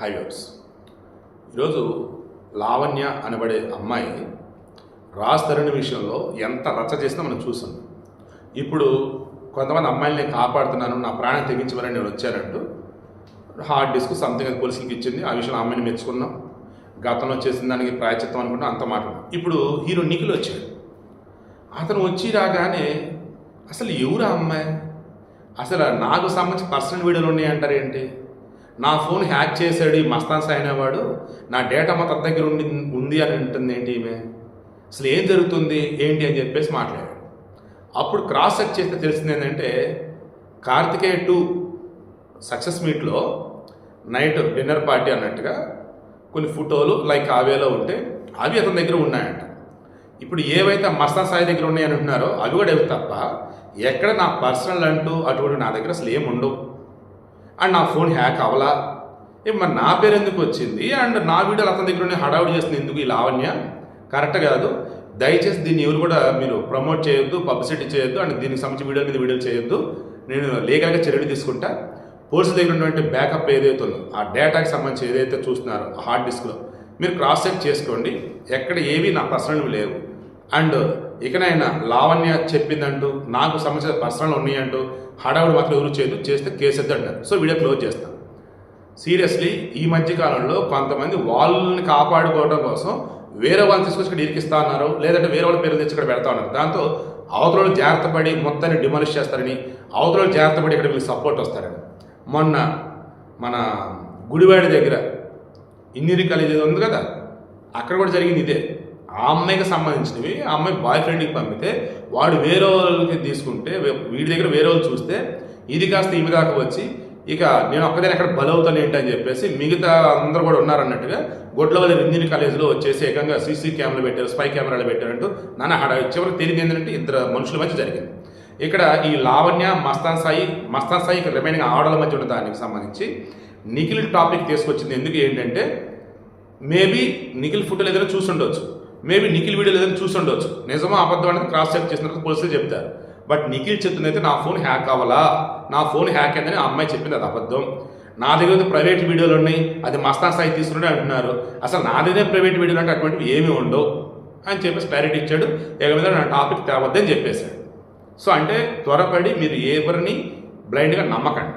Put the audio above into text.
Highways ఈరోజు లావణ్య అనబడే అమ్మాయి రాజ్ తరుణ్ విషయంలో ఎంత రచ్చ చేసినా మనం చూసాం. ఇప్పుడు కొంతమంది అమ్మాయిల్ని కాపాడుతున్నాను నా ప్రాణం తెగించమని నేను వచ్చానంటూ హార్డ్ డిస్క్ సంథింగ్ అది పోలీసులకి ఇచ్చింది. ఆ విషయంలో అమ్మాయిని మెచ్చుకున్నాం. గతంలో చేసిన దానికి ప్రాయచిత్తం అనుకుంటే అంత మాట ఇప్పుడు హీరో నిఖిల్ వచ్చాడు. అతను వచ్చి రాగానే అసలు ఎవరు ఆ అమ్మాయి? అసలు నాకు సంబంధించి పర్సనల్ వీడియోలు ఉన్నాయంటారు ఏంటి నా ఫోన్ హ్యాక్ చేశాడు ఈ మస్తాన్ సాయి అనేవాడు నా డేటా మా తన దగ్గర ఉండి ఉంది అని అంటుంది ఏంటి ఈమె? అసలు ఏం జరుగుతుంది? ఏంటి అని చెప్పేసి మాట్లాడాడు. అప్పుడు క్రాస్ చెక్ చేస్తే తెలిసింది ఏంటంటే కార్తికేయ టూ సక్సెస్ మీట్లో నైట్ డిన్నర్ పార్టీ అన్నట్టుగా కొన్ని ఫోటోలు లైక్ ఆవేలో ఉంటే అవి అతని దగ్గర ఉన్నాయంట. ఇప్పుడు ఏవైతే మస్తాన్ సాయి దగ్గర ఉన్నాయని అంటున్నారో అవి కూడా ఇవి తప్ప ఎక్కడ నా పర్సనల్ అంటూ అటువంటి నా దగ్గర అసలు ఏమి ఉండవు. అండ్ నా ఫోన్ హ్యాక్ అవ్వలా? ఏ మరి నా పేరు ఎందుకు వచ్చింది? అండ్ నా వీడియోలు అతని దగ్గర ఉన్నాయి హడావుడి చేస్తుంది ఎందుకు ఈ లావణ్య? కరెక్ట్ కాదు. దయచేసి దీన్ని ఎవరు కూడా మీరు ప్రమోట్ చేయొద్దు పబ్లిసిటీ చేయొద్దు అండ్ దీనికి సంబంధించి వీడియో మీద వీడియోలు చేయొద్దు. నేను లీగల్గా చర్యలు తీసుకుంటా. పోలీసు దగ్గర ఉన్నటువంటి బ్యాకప్ ఏదైతే ఉందో ఆ డేటాకి సంబంధించి ఏదైతే చూస్తున్నారో హార్డ్ డిస్క్లో మీరు క్రాస్ చెక్ చేసుకోండి. ఎక్కడ ఏవి నా ప్రశ్నలు లేవు. అండ్ ఇకనైనా లావణ్య చెప్పిందంటూ నాకు సమస్య పర్సనల్ ఉన్నాయంటూ హడావుడు మాత్రం ఎవరు చేయదు చేస్తే కేసు అంటారు. సో వీడియో క్లోజ్ చేస్తాను సీరియస్లీ ఈ మధ్య కాలంలో కొంతమంది వాళ్ళని కాపాడుకోవడం కోసం వేరే వాళ్ళని తీసుకొచ్చి ఇక్కడ ఇరికిస్తా ఉన్నారు లేదంటే వేరే వాళ్ళ పేరు తెచ్చి ఇక్కడ పెడతా ఉన్నారు. దాంతో అవతల జాగ్రత్త పడి మొత్తాన్ని డిమాలిష్ చేస్తారని అవతల జాగ్రత్త పడి ఇక్కడ వీళ్ళకి సపోర్ట్ వస్తారని. మొన్న మన గుడివాడి దగ్గర ఇంజనీరింగ్ కాలేజ్ ఏదో ఉంది కదా? అక్కడ కూడా జరిగింది ఇదే. ఆ అమ్మాయికి సంబంధించినవి ఆ అమ్మాయి బాయ్ ఫ్రెండ్కి పంపితే వాడు వేరే వాళ్ళకి తీసుకుంటే వీడి దగ్గర వేరే వాళ్ళు చూస్తే ఇది కాస్త ఇవి దాకా వచ్చి ఇక నేను ఒక్కదాన్ని ఎక్కడ బలవుతాను ఏంటి అని చెప్పేసి మిగతా అందరూ కూడా ఉన్నారన్నట్టుగా గొడ్లవల్లి ఇంజనీరింగ్ కాలేజ్లో వచ్చేసి ఏకంగా సీసీ కెమెరాలు పెట్టారు స్పై కెమెరాలు పెట్టారంటూ నాన్న హడ చివరికి తెలియదు ఏంటంటే ఇద్దరు మనుషుల మధ్య జరిగింది. ఇక్కడ ఈ లావణ్య మస్తాన్ సాయి మస్తాన్ సాయి ఇక్కడ రిమైనింగ్ ఆడల మధ్య ఉన్న దానికి సంబంధించి నిఖిల్ టాపిక్ తీసుకొచ్చింది. ఎందుకు ఏంటంటే మేబీ నిఖిల్ ఫోటోలు ఏదైనా చూసి ఉండొచ్చు మేబీ నిఖిల్ వీడియోలు లేదని చూసి ఉండొచ్చు. నిజమో అబద్ధం అనేది క్రాస్ చెక్ చేసిన తర్వాత పోలీసులు చెప్తారు. బట్ నిఖిల్ చెప్తుందైతే నా ఫోన్ హ్యాక్ అవ్వాలా? నా ఫోన్ హ్యాక్ అయిందని ఆ అమ్మాయి చెప్పింది అది అబద్ధం. నా దగ్గర అయితే ప్రైవేట్ వీడియోలు ఉన్నాయి. అది మస్తా స్థాయి తీసుకుని అంటున్నారు. అసలు నా దగ్గర ప్రైవేట్ వీడియోలు అంటే అటువంటివి ఏమీ ఉండవు అని చెప్పేసి క్లారిటీ ఇచ్చాడు. ఇక మీద నా టాపిక్ తేవద్దని చెప్పేశాడు. సో అంటే త్వరపడి మీరు ఎవరిని బ్లైండ్గా నమ్మకండి.